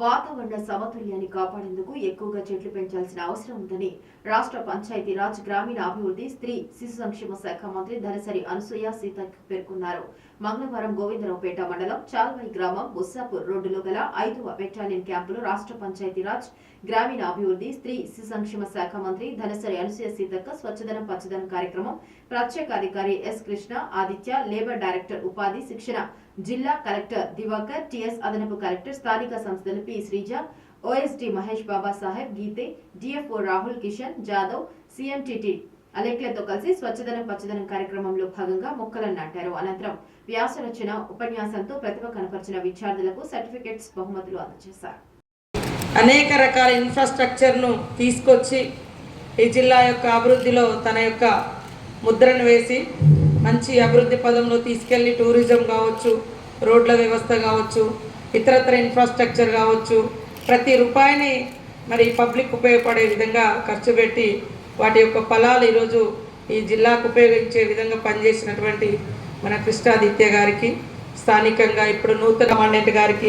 వాతావరణ సమతుల్యాన్ని కాపాడేందుకు ఎక్కువగా చెట్లు పెంచాల్సిన అవసరం ఉందని రాష్ట్ర పంచాయతీరాజ్ గ్రామీణ అభివృద్ధి స్త్రీ శిశు సంక్షేమ శాఖ మంత్రి ధనసరి అనసూయ సీత పేర్కొన్నారు. మంగళవారం గోవిందరావుపేట మండలం చాల్వాయి గ్రామం బుస్సాపూర్ రోడ్డులో గల ఐదవ బెటాలియన్ క్యాంపులో రాష్ట్ర పంచాయతీరాజ్ గ్రామీణ అభివృద్ధి స్త్రీ శిశు సంక్షేమ శాఖ మంత్రి ధనసరి అనసూయ సీతక్క స్వచ్ఛదనం పచ్చదనం కార్యక్రమం ప్రత్యేక అధికారి S Krishna Aditya labour director ఉపాధి శిక్షణ జిల్లా కలెక్టర్ దివాకర్ టిఎస్ అదనపు కలెక్టర్ స్థానిక సంస్థలు P. Sreeja OSD Mahesh Baba Saheb Gite DFO Rahul Kishan Jadhav CMTT అలెక్లతో కలిసి స్వచ్ఛదనం పచ్చదనం కార్యక్రమంలో భాగంగా మొక్కలను నాటారు. అనంతరం వ్యాసరచన ఉపన్యాసంతో ప్రతిభ కనపరిచిన విద్యార్థులకు సర్టిఫికెట్స్ బహుమతులు అందజేశారు. అనేక రకాల ఇన్ఫ్రాస్ట్రక్చర్ను తీసుకొచ్చి ఈ జిల్లా యొక్క అభివృద్ధిలో తన యొక్క ముద్రను వేసి మంచి అభివృద్ధి పదంలో తీసుకెళ్ళి టూరిజం కావచ్చు రోడ్ల వ్యవస్థ కావచ్చు ఇతరత్ర ఇన్ఫ్రాస్ట్రక్చర్ కావచ్చు ప్రతి రూపాయిని మరి పబ్లిక్ ఉపయోగపడే విధంగా ఖర్చు పెట్టి వాటి యొక్క ఫలాలు ఈరోజు ఈ జిల్లాకు ఉపయోగించే విధంగా పనిచేసినటువంటి మన కృష్ణాదిత్య గారికి స్థానికంగా ఇప్పుడు నూతన మాండేట్ గారికి